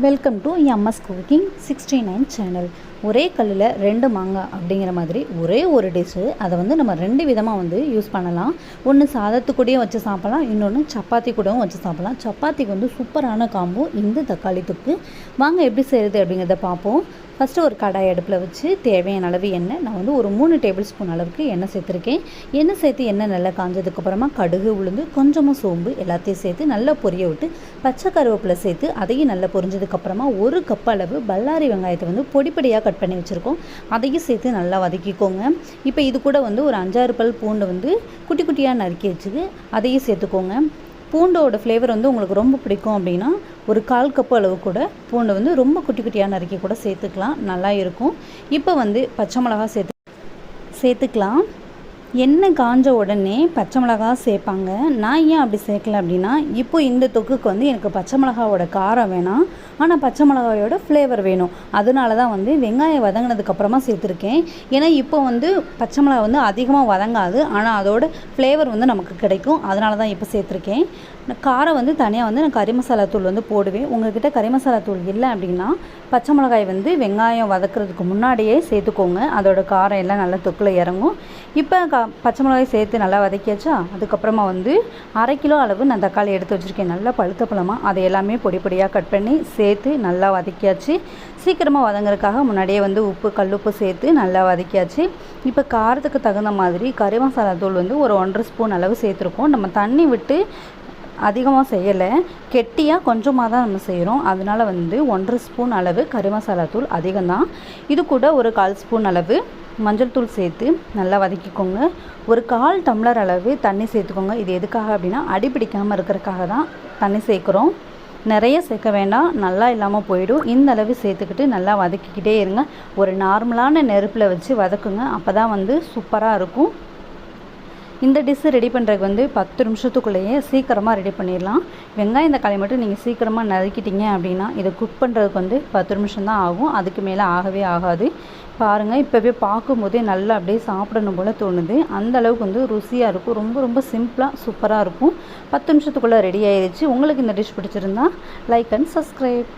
Welcome to MS cooking sixty nine channel ஒரே கல்லில் ரெண்டு மாங்காய் அப்படிங்கிற மாதிரி ஒரே ஒரு டிஷ்ஷு அதை வந்து நம்ம ரெண்டு விதமாக வந்து யூஸ் பண்ணலாம். ஒன்று சாதத்துக்கூடையும் வச்சு சாப்பிட்லாம். இன்னொன்று சப்பாத்தி கூடவும் வச்சு சாப்பிடலாம். சப்பாத்திக்கு வந்து சூப்பரான காம்போ இந்த தக்காளி தொக்கு. வாங்க எப்படி செய்கிறது அப்படிங்கிறத பார்ப்போம். ஃபஸ்ட்டு ஒரு கடாய் அடுப்பில் வச்சு தேவையான அளவு எண்ணெய். நான் வந்து ஒரு மூணு டேபிள் ஸ்பூன் அளவுக்கு எண்ணெய் சேர்த்துருக்கேன். எண்ணெய் சேர்த்து எண்ணெய் நல்லா காஞ்சதுக்கப்புறமா கடுகு உளுந்து கொஞ்சமாக சோம்பு எல்லாத்தையும் சேர்த்து நல்லா பொரிய விட்டு பச்சை கருவேப்பிலை சேர்த்து அதையும் நல்லா பொரிஞ்சதுக்கப்புறமா ஒரு கப் அளவு பல்லாரி வெங்காயத்தை வந்து பொடிப்படியாக கட் பண்ணி வச்சுருக்கோம். அதையும் சேர்த்து நல்லா வதக்கிக்கோங்க. இப்போ இது கூட வந்து ஒரு அஞ்சாறு பல் பூண்டை வந்து குட்டி குட்டியாக நறுக்கி வச்சுது அதையும் சேர்த்துக்கோங்க. பூண்டோட ஃப்ளேவர் வந்து உங்களுக்கு ரொம்ப பிடிக்கும் அப்படின்னா ஒரு கால் கப்பு அளவு கூட பூண்டை வந்து ரொம்ப குட்டி குட்டியாக நறுக்கி கூட சேர்த்துக்கலாம். நல்லா இருக்கும். இப்போ வந்து பச்சை மிளகா சேர்த்து சேர்த்துக்கலாம். எண்ணெய் காஞ்ச உடனே பச்சை மிளகா சேர்ப்பாங்க. நான் ஏன் அப்படி சேர்க்கல அப்படின்னா இப்போ இந்த தொக்குக்கு வந்து எனக்கு பச்சை மிளகாவோட காரம் வேணாம். ஆனால் பச்சை மிளகாயோட ஃப்ளேவர் வேணும். அதனால தான் வந்து வெங்காயம் வதங்கினதுக்கப்புறமா சேர்த்துருக்கேன். ஏன்னா இப்போ வந்து பச்சை மிளகா வந்து அதிகமாக வதங்காது. ஆனால் அதோட ஃப்ளேவர் வந்து நமக்கு கிடைக்கும். அதனால தான் இப்போ சேர்த்துருக்கேன். காரம் வந்து தனியாக வந்து நான் கறி மசாலா தூள் வந்து போடுவேன். உங்கள்கிட்ட கறி மசாலா தூள் இல்லை அப்படின்னா பச்சை மிளகாய் வந்து வெங்காயம் வதக்குறதுக்கு முன்னாடியே சேர்த்துக்கோங்க. அதோட காரம் எல்லாம் நல்லா தொக்கில் இறங்கும். இப்போ பச்சை மிளகாய் சேர்த்து நல்லா வதக்கியாச்சா? அதுக்கப்புறமா வந்து அரை கிலோ அளவு நான் தக்காளி எடுத்து வச்சுருக்கேன். நல்லா பழுத்த பழமாக அதை எல்லாமே பொடி பொடியாக கட் பண்ணி சேர்த்து நல்லா வதக்கியாச்சு. சீக்கிரமாக வதங்குறதுக்காக முன்னாடியே வந்து உப்பு கல்லுப்பு சேர்த்து நல்லா வதக்கியாச்சு. இப்போ காரத்துக்கு தகுந்த மாதிரி கறி மசாலா தூள் வந்து ஒரு ஒன்றரை ஸ்பூன் அளவு சேர்த்துருக்கோம். நம்ம தண்ணி விட்டு அதிகமாக செய்யலை. கெட்டியாக கொஞ்சமாக தான் நம்ம செய்கிறோம் அதனால் வந்து ஒன்றரை ஸ்பூன் அளவு கறி மசாலா தூள் அதிகம்தான் இது கூட ஒரு கால் ஸ்பூன் அளவு மஞ்சள் தூள் சேர்த்து நல்லா வதக்கிக்கோங்க. ஒரு கால் டம்ளர் அளவு தண்ணி சேர்த்துக்கோங்க. இது எதுக்காக அப்படின்னா அடி பிடிக்காமல் இருக்கிறதுக்காக தான் தண்ணி சேர்க்குறோம். நிறைய சேர்க்க வேண்டாம். நல்லா இல்லாமல் போயிடும். இந்த அளவு சேர்த்துக்கிட்டு நல்லா வதக்கிக்கிட்டே இருங்க. ஒரு நார்மலான நெருப்பில் வச்சு வதக்குங்க. அப்போ தான் வந்து சூப்பராக இருக்கும். இந்த டிஷ்ஷு ரெடி பண்ணுறதுக்கு வந்து பத்து நிமிஷத்துக்குள்ளேயே சீக்கிரமாக ரெடி பண்ணிடலாம். வெங்காயம் தக்காளி மட்டும் நீங்கள் சீக்கிரமாக நறுக்கிட்டீங்க அப்படின்னா இதை குக் பண்ணுறதுக்கு வந்து பத்து நிமிஷம் தான் ஆகும். அதுக்கு மேலே ஆகவே ஆகாது. பாருங்கள் இப்போவே பார்க்கும்போதே நல்லா அப்படியே சாப்பிடணும் போல் தோணுது. அந்த அளவுக்கு வந்து ருசியாக இருக்கும். ரொம்ப ரொம்ப சிம்பிளாக சூப்பராக இருக்கும். பத்து நிமிஷத்துக்குள்ளே ரெடி ஆயிடுச்சு உங்களுக்கு இந்த டிஷ் பிடிச்சிருந்தா லைக் அண்ட் சப்ஸ்கிரைப்